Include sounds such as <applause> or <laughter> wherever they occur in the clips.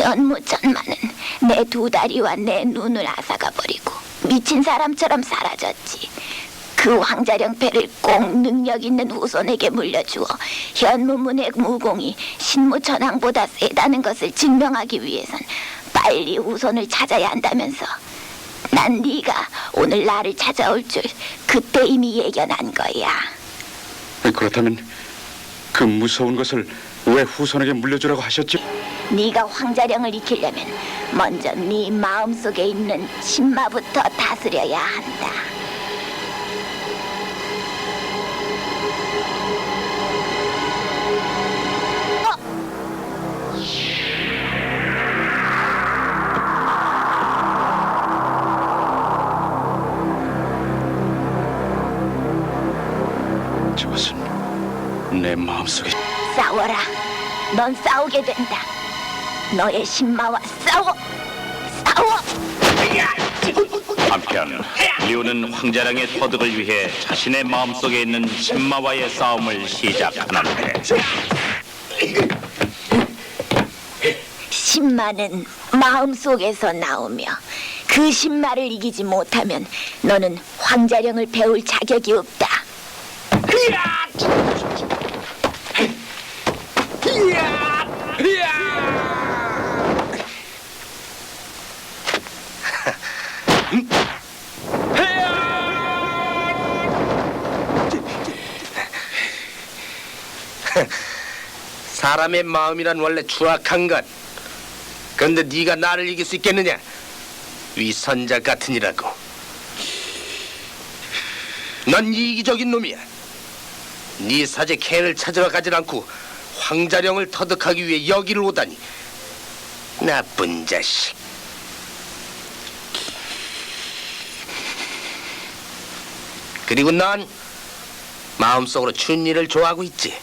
현무천만은 내 두 다리와 내 눈을 앗아가 버리고 미친 사람처럼 사라졌지. 그 황자령 패를 꼭 능력 있는 후손에게 물려주어 현무문의 무공이 신무천왕보다 세다는 것을 증명하기 위해선 빨리 후손을 찾아야 한다면서 난 네가 오늘 나를 찾아올 줄 그때 이미 예견한 거야. 그렇다면 그 무서운 것을 왜 후손에게 물려주라고 하셨지? 네가 황자령을 익히려면 먼저 네 마음속에 있는 신마부터 다스려야 한다. 저것은 내 마음속에 싸워라. 넌 싸우게 된다. 너의 신마와 싸워. 싸워. 한편 리우는 황자랑의 터득을 위해 자신의 마음속에 있는 신마와의 싸움을 시작하는데 신마는 마음속에서 나오며 그 신마를 이기지 못하면 너는 황자령을 배울 자격이 없다. <laughs> 사람의 마음이란 원래 추악한 것. 그런데 네가 나를 이길 수 있겠느냐? 위선자 같으니라고. 넌 이기적인 놈이야. 네 사제 캔을 찾으러 가질 않고 황자령을 터득하기 위해 여기를 오다니. 나쁜 자식. 그리고 넌 마음속으로 춘리를 좋아하고 있지.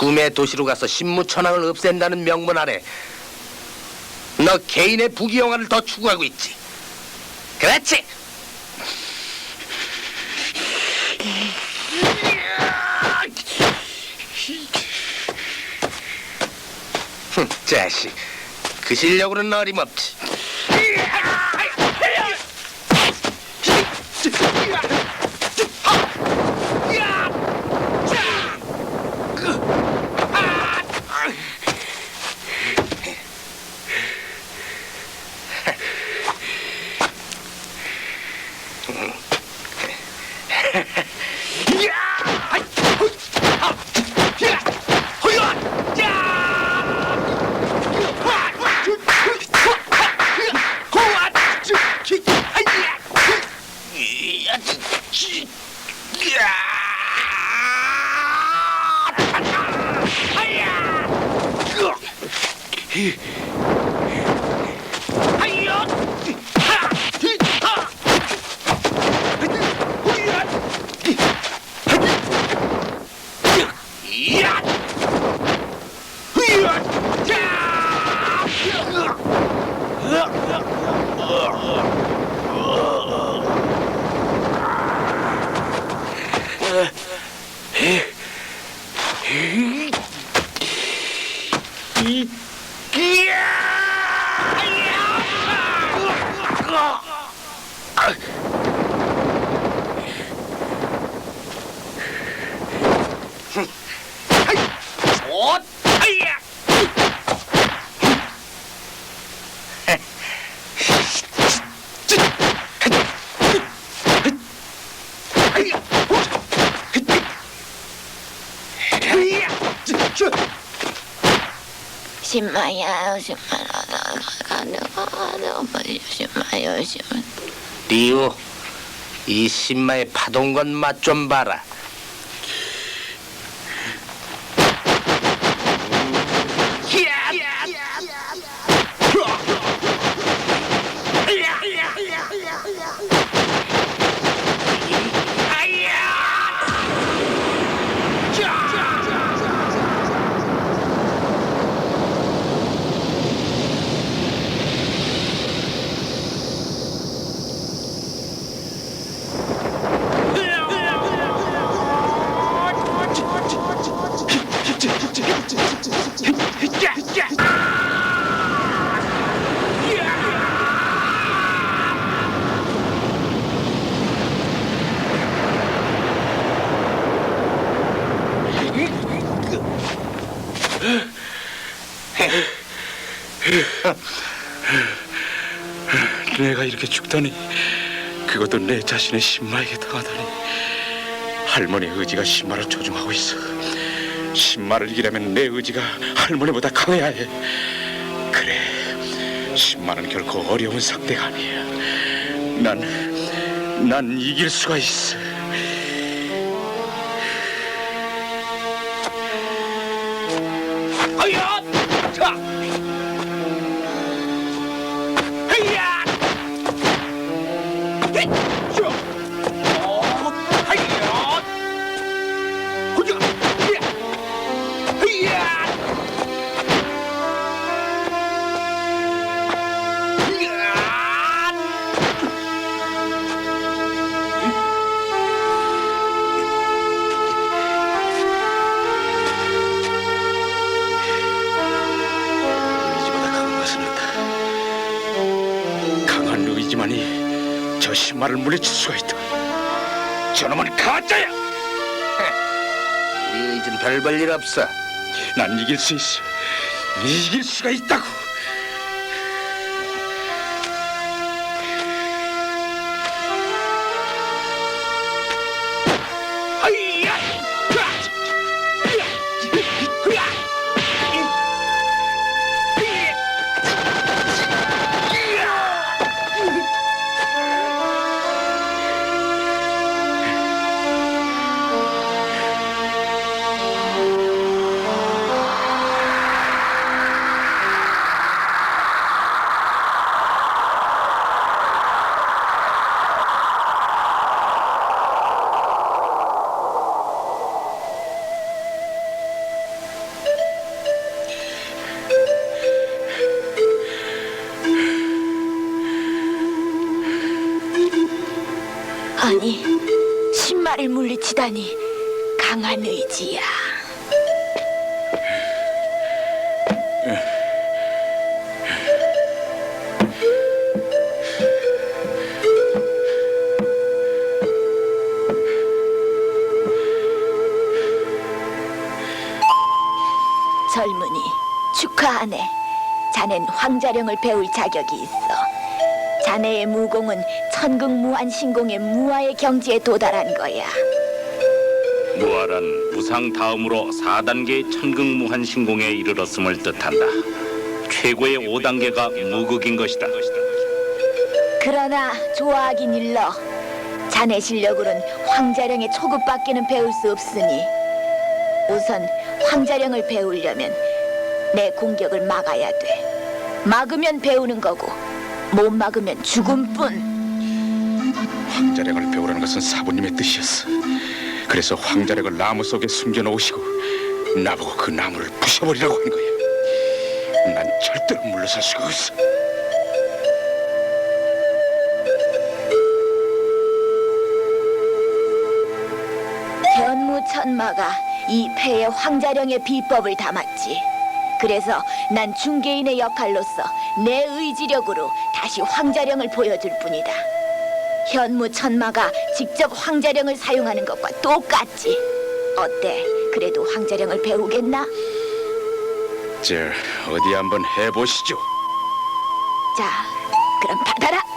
꿈의 도시로 가서 신무천왕을 없앤다는 명분 아래 너 개인의 부귀영화를 더 추구하고 있지. 그렇지. 흠, 자식, 그 실력으로는 어림없지. He はいおはい 신마야, 신마야, 신마야, 신마. 리우, 이 신마의 파동건 맛 좀 봐라. 내가 이렇게 죽다니 그것도 내 자신의 신마에게 당하다니. 할머니의 의지가 신마를 조종하고 있어. 신마를 이기려면 내 의지가 할머니보다 강해야 해. 그래 신마는 결코 어려운 상대가 아니야. 난 난 이길 수가 있어. 아야! 자! 의지만이 저 신마를 물리칠 수가 있다. 저놈은 가짜야. <laughs> 네 의지는 별볼일 없어. 난 이길 수 있어. 이길 수가 있다고. 신마를 물리치다니 강한 의지야. 젊은이, 축하하네. 자넨 황자령을 배울 자격이 있어. 자네의 무공은 천극무한 신공의 무아의 경지에 도달한 거야. 무아란 무상 다음으로 4단계의 천극무한 신공에 이르렀음을 뜻한다. 최고의 5단계가 무극인 것이다. 그러나 좋아하긴 일러. 자네 실력으론 황자령의 초급밖에는 배울 수 없으니 우선 황자령을 배우려면 내 공격을 막아야 돼. 막으면 배우는 거고 못 막으면 죽음뿐. 황자력을 배우라는 것은 사부님의 뜻이었어. 그래서 황자력을 나무 속에 숨겨 놓으시고 나보고 그 나무를 부셔버리라고 한 거야. 난 절대로 물러설 수가 없어. 현무천마가 이 패에 황자령의 비법을 담았지. 그래서 난 중개인의 역할로서 내 의지력으로 다시 황자령을 보여줄 뿐이다. 현무 천마가 직접 황자령을 사용하는 것과 똑같지. 어때? 그래도 황자령을 배우겠나? 저 어디 한번 해보시죠. 자, 그럼 받아라.